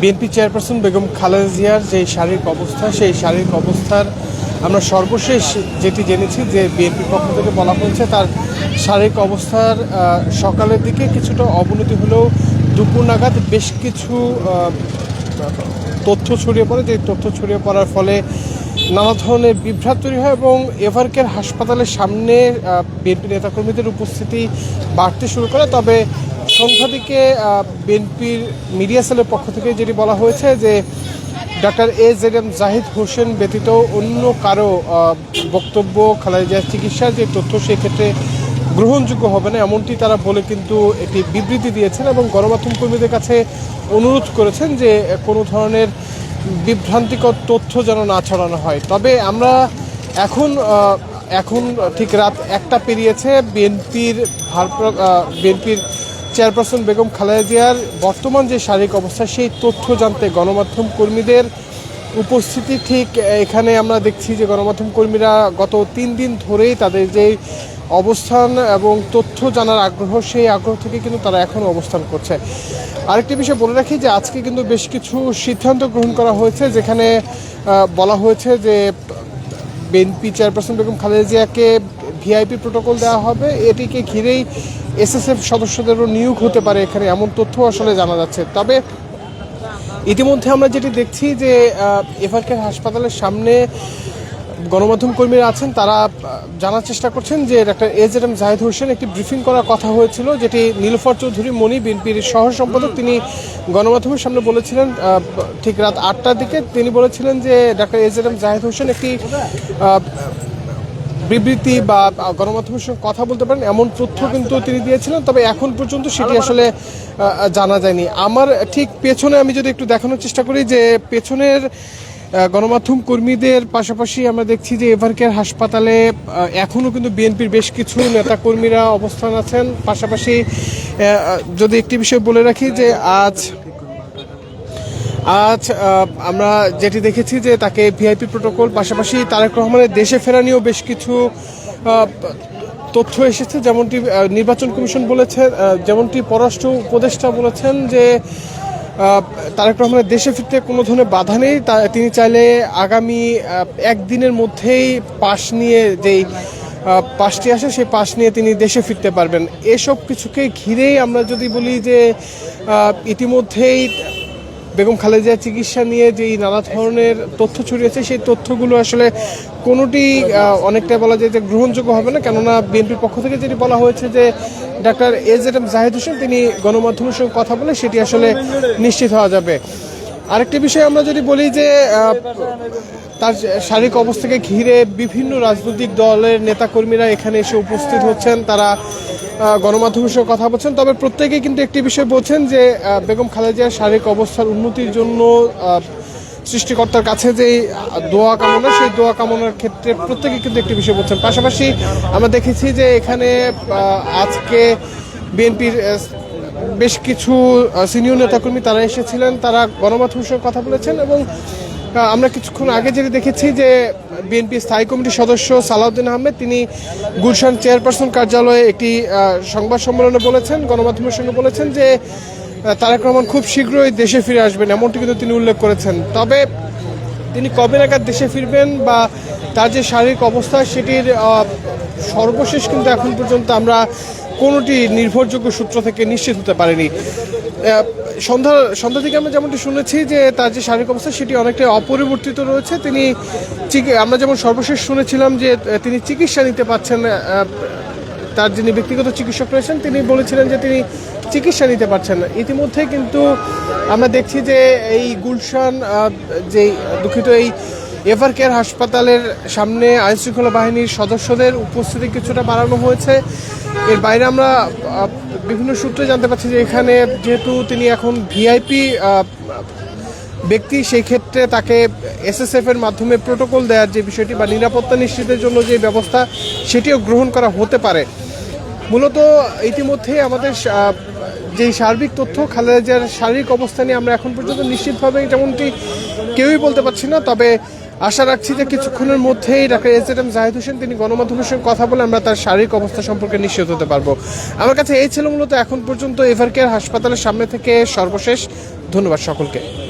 BNP chairperson Begum Khaleda জিয়ার যে শারীরিক অবস্থা, সেই শারীরিক অবস্থার আমরা সর্বশেষ যেটি জেনেছি যে বিএনপি পক্ষ থেকে বলা হয়েছে তার শারীরিক অবস্থার সকালের দিকে কিছুটা অবনতি হলেও দুপুর নাগাদ বেশ কিছু তথ্য ছড়িয়ে পড়ে। যে তথ্য ছড়িয়ে পড়ার ফলে নানা ধরনের বিভ্রাট তৈরি হয় এবং এভারকের হাসপাতালের সামনে বিএনপি নেতাকর্মীদের উপস্থিতি বাড়তে শুরু করে। তবে সন্ধ্যা দিকে বিএনপির মিডিয়া সেলের পক্ষ থেকে যেটি বলা হয়েছে যে doctor A Z M Zahid Hossain ব্যতীত অন্য কারও বক্তব্য খালেদা চিকিৎসার যে তথ্য সেক্ষেত্রে গ্রহণযোগ্য হবে না। এমনটি তারা বলে কিন্তু একটি বিবৃতি দিয়েছেন এবং গণমাধ্যম কর্মীদের কাছে অনুরোধ করেছেন যে কোনো ধরনের বিভ্রান্তিকর তথ্য যেন না ছড়ানো হয়। তবে আমরা এখন এখন ঠিক রাত একটা পেরিয়েছে। বিএনপির বিএনপির চেয়ারপারসন বেগম খালেদা জিয়ার বর্তমান যে শারীরিক অবস্থা, সেই তথ্য জানতে গণমাধ্যম কর্মীদের উপস্থিতি ঠিক এখানে আমরা দেখছি যে গণমাধ্যম কর্মীরা গত তিন দিন ধরেই তাদের যে অবস্থান এবং তথ্য জানার আগ্রহ, সেই আগ্রহ থেকে কিন্তু তারা এখন অবস্থান করছে। আরেকটি বিষয় বলে রাখি যে আজকে কিন্তু বেশ কিছু সিদ্ধান্ত গ্রহণ করা হয়েছে, যেখানে বলা হয়েছে যে বিএনপি চেয়ারপারসন বেগম খালেদা জিয়াকে ভিআইপি প্রোটোকল দেওয়া হবে। এটিকে ঘিরেই এসএসএফ সদস্যদেরও নিয়োগ হতে পারে এখানে, এমন তথ্য আসলে জানা যাচ্ছে। তবে ইতিমধ্যে আমরা যেটি দেখছি যে এফআরকের হাসপাতালের সামনে গণমাধ্যম কর্মীরা আছেন, তারা জানার চেষ্টা করছেন যে, doctor A Z M Zahed Hossain একটি ব্রিফিং করার কথা হয়েছিল, যেটি নীলফর চৌধুরী, মণি বিএনপির সহ সম্পাদক তিনি গণমাধ্যমের সামনে বলেছিলেন ঠিক রাত আটটার দিকে। তিনি বলেছিলেন যে, doctor A Z M Zahed Hossain একটি বিবৃতি বা গণমাধ্যমের সঙ্গে কথা বলতে পারেন এমন তথ্য কিন্তু তিনি দিয়েছিলেন তবে এখন পর্যন্ত সেটি আসলে জানা যায়নি। আমার ঠিক পেছনে আমি যদি একটু দেখানোর চেষ্টা করি যে পেছনের গণমাধ্যম কর্মীদের পাশাপাশি আমরা দেখছি যে এভারকেয়ার হাসপাতালে এখনও কিন্তু বিএনপির বেশ কিছু নেতাকর্মীরা অবস্থান আছেন। পাশাপাশি যদি একটি বিষয় বলে রাখি যে আজ আজ আমরা যেটি দেখেছি যে তাকে ভিআইপি প্রোটোকল, পাশাপাশি তারেক রহমানের দেশে ফেরা নিয়েও বেশ কিছু তথ্য এসেছে। যেমনটি নির্বাচন কমিশন বলেছে যেমনটি পররাষ্ট্র উপদেষ্টা বলেছেন যে তারেক রহমানের দেশে ফিরতে কোনো ধরনের বাধা নেই। তিনি চাইলে আগামী একদিনের মধ্যেই পাশ নিয়ে যেই পাশটি আসে, সেই পাশ নিয়ে তিনি দেশে ফিরতে পারবেন। এসব কিছুকে ঘিরেই আমরা যদি বলি যে ইতিমধ্যেই বেগম খালেদা চিকিৎসা নিয়ে যেই নানা ধরনের তথ্য ছড়িয়েছে, সেই তথ্যগুলো আসলে কোনোটি অনেকটা বলা যায় যে গ্রহণযোগ্য হবে না। কেননা বিএনপির পক্ষ থেকে যেটি বলা হয়েছে যে doctor A Z M Zahid Hossain তিনি গণমাধ্যমের সঙ্গে কথা বলে সেটি আসলে নিশ্চিত হওয়া যাবে। আরেকটি বিষয় আমরা যদি বলি যে তার শারীরিক অবস্থাকে ঘিরে বিভিন্ন রাজনৈতিক দলের নেতাকর্মীরা এখানে এসে উপস্থিত হচ্ছেন। তারা গণমাধ্যমের সঙ্গে কথা বলছেন। তবে প্রত্যেকেই কিন্তু একটি বিষয় বলছেন যে বেগম খালেদা জিয়ার শারীরিক অবস্থার উন্নতির জন্য সৃষ্টিকর্তার কাছে যে দোয়া কামনা, সেই দোয়া কামনার ক্ষেত্রে প্রত্যেকে কিন্তু একটি বিষয় বলছেন। পাশাপাশি আমরা দেখেছি যে এখানে আজকে বিএনপির বেশ কিছু সিনিয়র নেতাকর্মী তারা এসেছিলেন। তারা গণমাধ্যমের সঙ্গে কথা বলেছেন এবং আমরা কিছুক্ষণ আগে যেটা দেখেছি যে বিএনপি স্থায়ী কমিটির সদস্য সালাউদ্দিন আহমেদ, তিনি গুলশান চেয়ারপারসন কার্যালয়ে একটি সংবাদ সম্মেলনে বলেছেন, গণমাধ্যমের সঙ্গে বলেছেন যে তারেক রহমান খুব শীঘ্রই দেশে ফিরে আসবেন, এমনটি কিন্তু তিনি উল্লেখ করেছেন। তবে তিনি কবে নাগাদ দেশে ফিরবেন বা তার যে শারীরিক অবস্থা, সেটির সর্বশেষ কিন্তু এখন পর্যন্ত আমরা কোনোটি নির্ভরযোগ্য সূত্র থেকে নিশ্চিত হতে পারেনি। সন্ধ্যা সন্ধ্যা থেকে আমরা যেমনটি শুনেছি যে তার যে শারীরিক অবস্থা, সেটি অনেকটা অপরিবর্তিত রয়েছে। তিনি আমরা যেমন সর্বশেষ শুনেছিলাম যে তিনি চিকিৎসা নিতে পারছেন তার যিনি ব্যক্তিগত চিকিৎসক রয়েছেন, তিনি বলেছিলেন যে তিনি চিকিৎসা নিতে পারছেন না। ইতিমধ্যে কিন্তু আমরা দেখছি যে এই গুলশান যে দুঃখিত এই এভার কেয়ার হাসপাতালের সামনে আইনশৃঙ্খলা বাহিনীর সদস্যদের উপস্থিতি কিছুটা বাড়ানো হয়েছে। এর বাইরে আমরা বিভিন্ন সূত্রে জানতে পারছি যে এখানে যেহেতু তিনি এখন ভিআইপি ব্যক্তি সেই ক্ষেত্রে তাকে এসএসএফ এর মাধ্যমে প্রোটোকল দেওয়ার যে বিষয়টি বা নিরাপত্তা নিশ্চিতের জন্য যে ব্যবস্থা, সেটিও গ্রহণ করা হতে পারে। মূলত ইতিমধ্যে আমাদের যেই সার্বিক তথ্য খালেদা জিয়ার শারীরিক অবস্থা নিয়ে আমরা এখন পর্যন্ত নিশ্চিতভাবে যেমনটি কেউই বলতে পারছি না। তবে আশা রাখছি যে কিছুক্ষণের মধ্যেই doctor S M Zahid Hossain তিনি গণমাধ্যমের সঙ্গে কথা বলে আমরা তার শারীরিক অবস্থা সম্পর্কে নিশ্চিত হতে পারব। আমার কাছে এই ছিল মূলত এখন পর্যন্ত এভার কেয়ার হাসপাতালের সামনে থেকে সর্বশেষ। ধন্যবাদ সকলকে।